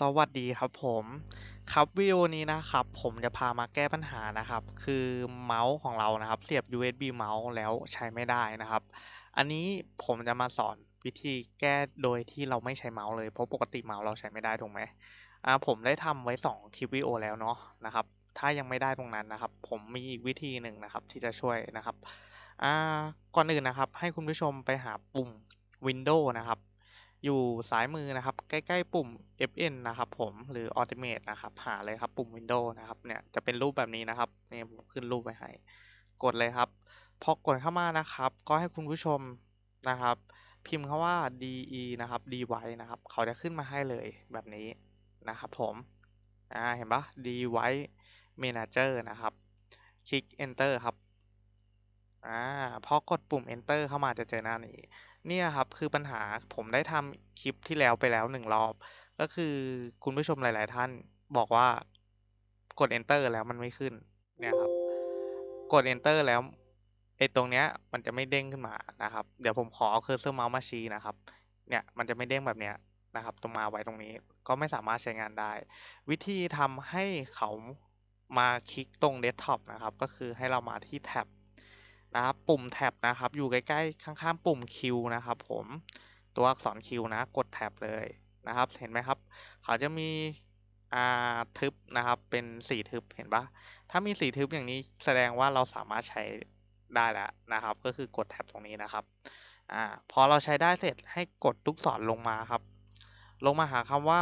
สวัสดีครับผมครับวิดีโอนี้นะครับ ผมจะพามาแก้ปัญหานะครับ คือเมาส์ของเรานะครับเสียบ USB เมาส์แล้วใช้ไม่ได้นะครับ อันนี้ผมจะมาสอนวิธีแก้โดยที่เราไม่ใช้เมาส์เลยเพราะปกติเมาส์เราใช้ไม่ได้ถูกไหมอ่าผมได้ทำไว้ 2คลิปวิดีโอแล้วเนาะนะครับ ถ้ายังไม่ได้ตรงนั้นนะครับ ผมมีอีกวิธีหนึ่งนะครับ ที่จะช่วยนะครับอ่าก่อนอื่นนะครับ ให้คุณผู้ชมไปหาปุ่ม Windows นะครับ อยู่ซ้ายมือนะครับ ใกล้ๆปุ่ม Fn นะครับผมหรือ Automate นะครับ หาเลยครับปุ่ม Windows นะครับเนี่ยจะเป็นรูปแบบนี้นะครับนี่ผมขึ้นรูปไว้ให้ กดเลยครับ พอกดเข้ามานะครับ ก็ให้คุณผู้ชมนะครับ พิมพ์คาว่า de นะครับ device นะครับ เขาจะขึ้นมาให้เลยแบบนี้นะครับผมอ่าเห็นปะ device manager นะครับ คลิก enter ครับอ่าพอกดปุ่ม enter เข้ามาจะเจอหน้านี้ เนี่ยครับคือปัญหาผมได้ทำคลิปที่แล้วไปแล้วหนึ่งรอบ ก็คือคุณผู้ชมหลาย ๆ ท่านบอกว่ากด enter แล้วมันไม่ขึ้นเนี่ยครับ กด enter แล้วไอ้ตรงเนี้ยมันจะไม่เด้งขึ้นมานะครับ เดี๋ยวผมขอเอาเคอร์เซอร์เมาส์มาชี้นะครับ เนี่ยมันจะไม่เด้งแบบเนี้ยนะครับ ตรงมาไว้ตรงนี้ก็ไม่สามารถใช้งานได้ วิธีทำให้เขามาคลิกตรงเดสก์ท็อปนะครับ ก็คือให้เรามาที่แท็บ นะครับปุ่มแท็บนะครับอยู่ใกล้ๆข้างๆ ปุ่ม Q นะครับผมตัวอักษร Q นะกดแท็บเลยนะครับ เห็นไหมครับ เขาจะมีอ่าทึบนะครับเป็นสีทึบเห็นปะถ้ามีสีทึบอย่างนี้แสดงว่าเราสามารถใช้ได้แล้วนะครับ ก็คือกดแท็บตรงนี้นะครับอ่าพอเราใช้ได้เสร็จให้กดลูกศรลงมาครับ ลงมาหาคำว่า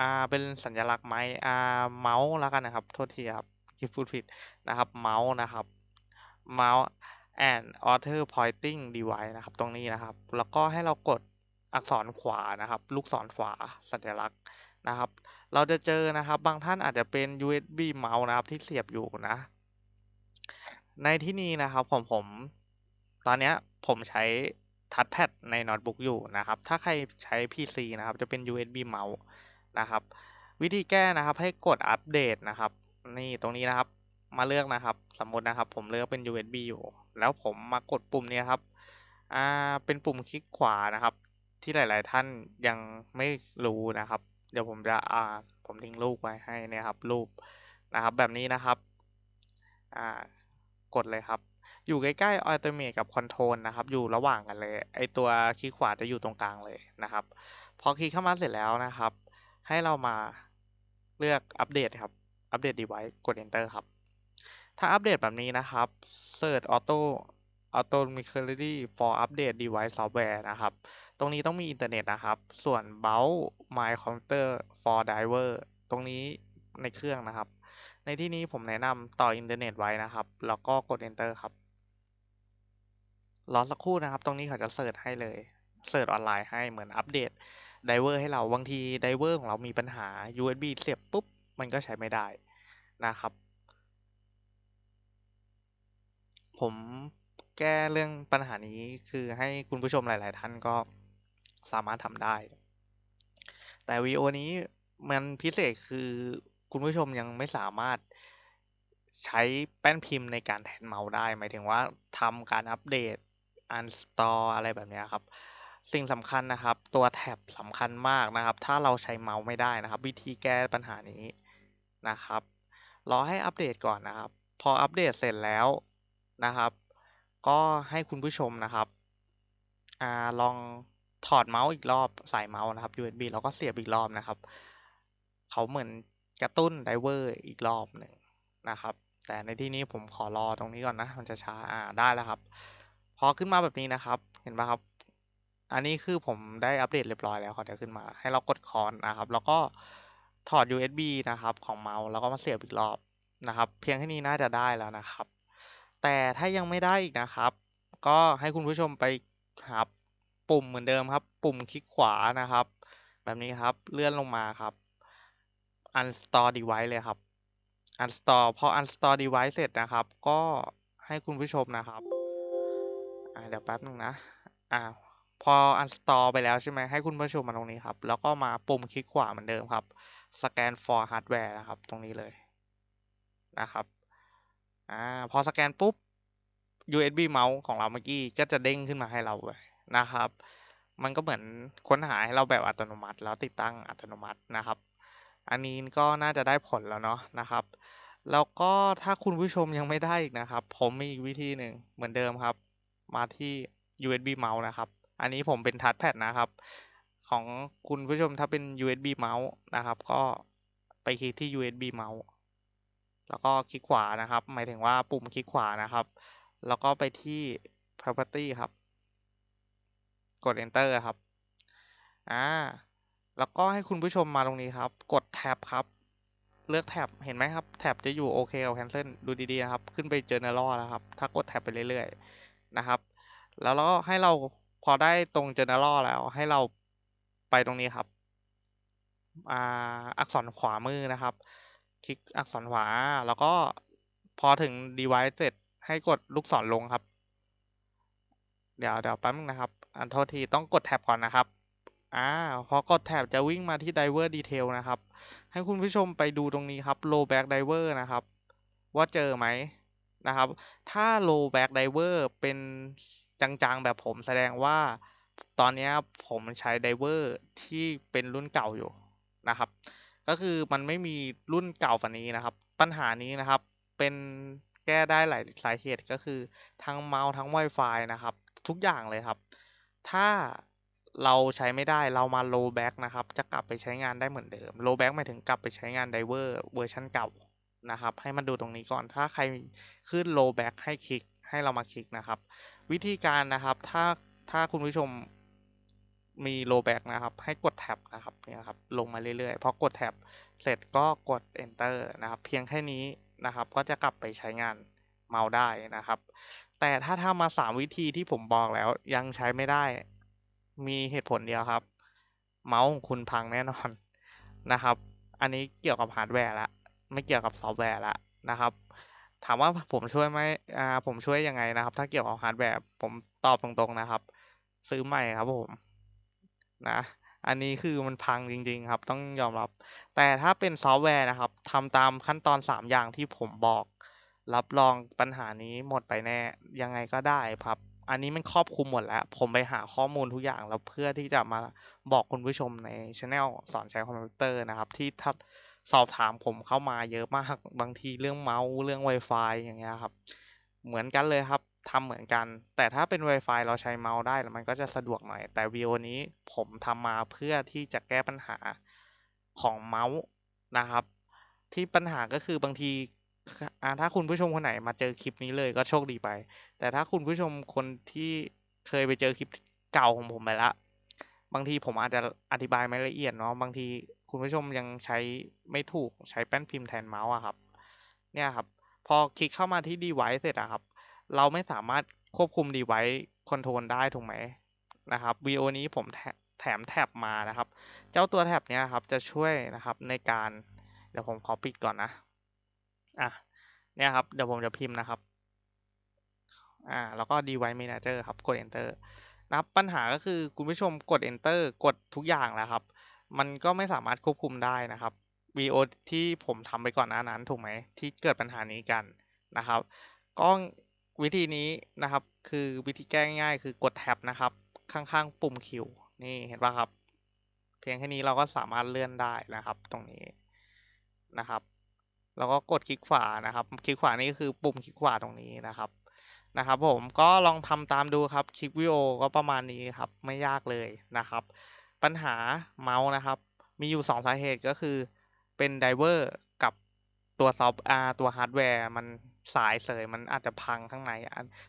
อ่าเป็นสัญลักษณ์ไม้อ่าเมาส์แล้วกันนะครับโทษทีครับที่พูดผิดนะครับเมาส์นะครับเมาส์ and author pointing device นะครับ ตรงนี้นะครับ แล้วก็ให้เรากดอักษรขวานะครับ ลูกศรขวาสัญลักษณ์นะครับ เราจะเจอนะครับ บางท่านอาจจะเป็น USB เมาส์นะครับที่เสียบอยู่นะ ในที่นี้นะครับของผม ตอนนี้ผมใช้ทัชแพดในโน้ตบุ๊กอยู่นะครับ ถ้าใครใช้ PC นะครับ จะเป็น USB เมาส์นะครับ วิธีแก้นะครับให้กดอัปเดตนะครับ นี่ตรงนี้นะครับ มาเลือกนะครับ สมมตินะครับ ผมเลือกเป็น USB อยู่ แล้วผมมากดปุ่มนี้ครับอ่าเป็นปุ่มคลิกขวานะครับ ที่หลาย ๆ ท่านยังไม่รู้นะครับ เดี๋ยวผมจะอ่าผมทิ้งรูปไว้ให้เนี่ยครับ รูปนะครับ แบบนี้นะครับอ่ากดเลยครับอยู่ใกล้ๆ Automate กับ Control นะครับ อยู่ระหว่างกันเลย ไอตัวคลิกขวาจะอยู่ตรงกลางเลยนะครับ พอคลิกเข้ามาเสร็จแล้วนะครับ ให้เรามาเลือกอัปเดตครับ อัปเดต device กด enter ครับ ถ้าอัปเดตแบบนี้นะครับ search auto automatically for update device software นะครับ ตรงนี้ต้องมีอินเทอร์เน็ตนะครับ ส่วน b o u my computer for driver ตรงนี้ในเครื่องนะครับ ในที่นี้ผมแนะนำต่ออินเทอร์เน็ตไว้นะครับ แล้วก็กด enter ครับ รอสักครู่นะครับ ตรงนี้เขาจะเสิร์ชให้เลย เสิร์ชออนไลน์ให้เหมือนอัปเดตไดเวอร์ให้เรา บางทีไดเวอร์ของเรามีปัญหา USB เสียบปุ๊บ มันก็ใช้ไม่ได้นะครับ ผมแก้เรื่องปัญหานี้คือให้คุณผู้ชมหลาย ๆ ท่านก็สามารถทำได้ แต่วีโอนี้มันพิเศษคือคุณผู้ชมยังไม่สามารถใช้แป้นพิมพ์ในการแทนเมาส์ได้ หมายถึงว่าทำการอัปเดต uninstall อะไรแบบนี้ครับ สิ่งสำคัญนะครับ ตัวแท็บสำคัญมากนะครับ ถ้าเราใช้เมาส์ไม่ได้นะครับ วิธีแก้ปัญหานี้นะครับ รอให้อัปเดตก่อนนะครับ พออัปเดตเสร็จแล้ว นะครับ ก็ให้คุณผู้ชมนะครับอลองถอดเมาส์อีกรอบใส่เมาส์นะครับ USB แล้วก็เสียบอีกรอบนะครับ เขาเหมือนกระตุ้นไดเวอร์อีกรอบหนึ่งนะครับ แต่ในที่นี้ผมขอรอตรงนี้ก่อนนะ มันจะช้าอ่าได้แล้วครับ พอขึ้นมาแบบนี้นะครับ เห็นปะครับ อันนี้คือผมได้อัปเดตเรียบร้อยแล้วเขาจะขึ้นมา ให้เรากดคอนนะครับ แล้วก็ถอด USB นะครับ ของเมาส์แล้วก็มาเสียบอีกรอบนะครับ เพียงแค่นี้น่าจะได้แล้วนะครับ แต่ถ้ายังไม่ได้อีกนะครับ ก็ให้คุณผู้ชมไปหาปุ่มเหมือนเดิมครับ ปุ่มคลิกขวานะครับ แบบนี้ครับเลื่อนลงมาครับ uninstall device เลยครับ uninstall พอ uninstall device เสร็จนะครับ ก็ให้คุณผู้ชมนะครับเดี๋ยวแป๊บนึงนะอ่าพอ uninstall ไปแล้วใช่ไหมให้คุณผู้ชมมาตรงนี้ครับ แล้วก็มาปุ่มคลิกขวาเหมือนเดิมครับ scan for hardware นะครับ ตรงนี้เลยนะครับ อ่าพอสแกนปุ๊บ USB เมาส์ของเราเมื่อกี้ก็จะเด้งขึ้นมาให้เราเลยนะครับ มันก็เหมือนค้นหาให้เราแบบอัตโนมัติ แล้วติดตั้งอัตโนมัตินะครับ อันนี้ก็น่าจะได้ผลแล้วเนาะนะครับ แล้วก็ถ้าคุณผู้ชมยังไม่ได้อีกนะครับ ผมมีอีกวิธีหนึ่งเหมือนเดิมครับ มาที่ USB mouse นะครับ อันนี้ผมเป็นทัชแพดนะครับ ของคุณผู้ชมถ้าเป็น USB mouse นะครับ ก็ไปคลิกที่ USB mouse แล้วก็คลิกขวานะครับ หมายถึงว่าปุ่มคลิกขวานะครับ แล้วก็ไปที่ property ครับ กด enter ครับ อ่า แล้วก็ให้คุณผู้ชมมาตรงนี้ครับ กดแท็บครับ เลือกแท็บ เห็นไหมครับ แท็บจะอยู่โอเคกับ cancel ดูดีๆนะครับ ขึ้นไป general แล้วครับ ถ้ากดแท็บไปเรื่อยๆ นะครับ แล้วก็ให้เราพอได้ตรง general แล้ว ให้เราไปตรงนี้ครับ อ่า อักษรขวามือนะครับ คลิกอักษรขวา แล้วก็พอถึง device เสร็จให้กดลูกศรลงครับ เดี๋ยวเดี๋ยวแป๊บนึงนะครับ อันโทษทีต้องกดแท็บก่อนนะครับอ่าพอกดแท็บจะวิ่งมาที่ diver detail นะครับ ให้คุณผู้ชมไปดูตรงนี้ครับ low back diver นะครับ ว่าเจอไหมนะครับ ถ้า low back diver เป็นจางๆแบบผมแสดงว่า ตอนนี้ผมใช้ diver ที่เป็นรุ่นเก่าอยู่นะครับ ก็คือมันไม่มีรุ่นเก่าฝันนี้นะครับ ปัญหานี้นะครับเป็นแก้ได้หลายสาเหตุก็คือทั้งเมาส์ทั้ง Wi-Fi นะครับ ทุกอย่างเลยครับ ถ้าเราใช้ไม่ได้เรามา low back นะครับ จะกลับไปใช้งานได้เหมือนเดิม low back หมายถึงกลับไปใช้งาน diver เวอร์ชันเก่านะครับ ให้มันดูตรงนี้ก่อนถ้าใครขึ้น low back ให้คลิกให้เรามาคลิกนะครับ วิธีการนะครับถ้าถ้าคุณผู้ชม มี low back นะครับ ให้กดแท็บนะครับเนี่ยครับลงมาเรื่อยๆพอกดแท็บเสร็จก็กด enter นะครับ เพียงแค่นี้นะครับ ก็จะกลับไปใช้งานเมาส์ได้นะครับ แต่ถ้าทำมาสามวิธีที่ผมบอกแล้วยังใช้ไม่ได้ มีเหตุผลเดียวครับ เมาส์ของคุณพังแน่นอนนะครับ อันนี้เกี่ยวกับฮาร์ดแวร์ละไม่เกี่ยวกับซอฟต์แวร์ละนะครับถามว่าผมช่วยไหมอ่าผมช่วยยังไงนะครับ ถ้าเกี่ยวกับฮาร์ดแวร์ผมตอบตรงๆนะครับ ซื้อใหม่ครับผม นะ อันนี้คือมันพังจริง ๆ ครับต้องยอมรับ แต่ถ้าเป็นซอฟต์แวร์นะครับทำตามขั้นตอน 3 อย่างที่ผมบอก รับรองปัญหานี้หมดไปแน่ ยังไงก็ได้ครับ อันนี้มันครอบคลุมหมดแล้ว ผมไปหาข้อมูลทุกอย่างแล้วเพื่อที่จะมาบอกคุณผู้ชมในช anel สอนใช้คอมพิวเตอร์นะครับ ที่ทับสอบถามผมเข้ามาเยอะมาก บางทีเรื่องเมาส์เรื่อง Wi-Fi อย่างเงี้ยครับ เหมือนกันเลยครับ ทำเหมือนกัน แต่ถ้าเป็น Wi-Fi เราใช้เมาส์ได้มันก็จะสะดวกหน่อย แต่วิดีโอนี้ผมทำมาเพื่อที่จะแก้ปัญหาของเมาส์นะครับ ที่ปัญหาก็คือบางทีถ้าคุณผู้ชมคนไหนมาเจอคลิปนี้เลยก็โชคดีไป แต่ถ้าคุณผู้ชมคนที่เคยไปเจอคลิปเก่าของผมไปละ บางทีผมอาจจะอธิบายไม่ละเอียดเนาะบางทีคุณผู้ชมยังใช้ไม่ถูกใช้แป้นพิมพ์แทนเมาส์อะครับ เนี่ยครับ พอคลิกเข้ามาที่ device เสร็จอะครับ เราไม่สามารถควบคุม device control ได้ถูกไหมนะครับวิดีโอนี้ผมแถมแท็บมานะครับ เจ้าตัวแท็บเนี้ยครับจะช่วยนะครับในการเดี๋ยวผมขอปิดก่อนนะอะเนี่ยครับเดี๋ยวผมจะพิมพ์นะครับอ่าแล้วก็ device manager ครับกด enter นะครับปัญหาก็คือคุณผู้ชมกด enter กดทุกอย่างแล้วครับ มันก็ไม่สามารถควบคุมได้นะครับวิดีโอที่ผมทำไปก่อนหน้านั้นถูกไหมที่เกิดปัญหานี้กันนะครับก็ วิธีนี้นะครับ คือวิธีแก้ง่ายคือกดแท็บนะครับ ข้างๆ ปุ่มคิวนี่เห็นป่ะครับ เพียงแค่นี้เราก็สามารถเลื่อนได้นะครับ ตรงนี้นะครับแล้วก็กดคลิกขวานะครับ คลิกขวานี่คือปุ่มคลิกขวาตรงนี้นะครับนะครับ ผมก็ลองทำตามดูครับคลิปวิดีโอก็ประมาณนี้ครับไม่ยากเลยนะครับ ปัญหาเมาส์นะครับ มีอยู่ 2 สาเหตุก็คือเป็นไดเวอร์กับตัวซอฟต์อาตัวฮาร์ดแวร์มัน สายเสยมันอาจจะพังข้างใน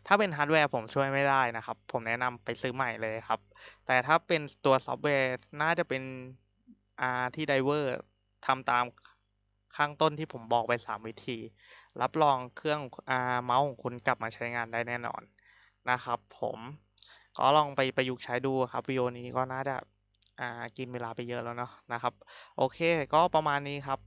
ถ้าเป็นฮาร์ดแวร์ผมช่วยไม่ได้นะครับ ผมแนะนำไปซื้อใหม่เลยครับ แต่ถ้าเป็นตัวซอฟต์แวร์น่าจะเป็นอ่าที่ไดเวอร์ทำตามข้างต้นที่ผมบอกไป 3 วิธี รับรองเครื่องอ่าเมาส์ของคุณกลับมาใช้งานได้แน่นอนนะครับ ผมก็ลองไปประยุกต์ใช้ดูครับวิดีโอนี้ก็น่าจะอ่ากินเวลาไปเยอะแล้วเนาะนะครับ โอเค ก็ประมาณนี้ครับ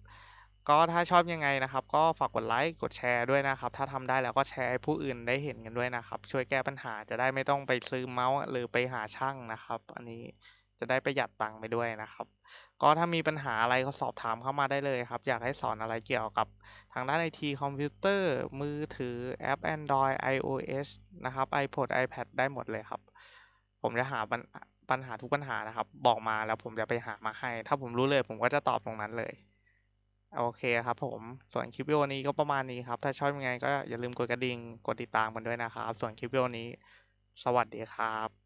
ก็ถ้าชอบยังไงนะครับ ก็ฝากกดไลค์กดแชร์ด้วยนะครับ ถ้าทำได้แล้วก็แชร์ให้ผู้อื่นได้เห็นกันด้วยนะครับ ช่วยแก้ปัญหาจะได้ไม่ต้องไปซื้อเมาส์หรือไปหาช่างนะครับ อันนี้จะได้ประหยัดตังค์ไปด้วยนะครับ ก็ถ้ามีปัญหาอะไรก็สอบถามเข้ามาได้เลยครับ อยากให้สอนอะไรเกี่ยวกับทางด้านไอทีคอมพิวเตอร์มือถือแอป Android iOS นะครับ iPod iPad ได้หมดเลยครับ ผมจะหาปัญหาทุกปัญหานะครับ บอกมาแล้วผมจะไปหามาให้ ถ้าผมรู้เลยผมก็จะตอบตรงนั้นเลย โอเคครับผม ส่วนคลิปวิดีโอนี้ก็ประมาณนี้ครับ ถ้าชอบยังไงก็อย่าลืมกดกระดิ่ง กดติดตามกันด้วยนะครับ ส่วนคลิปวิดีโอนี้ สวัสดีครับ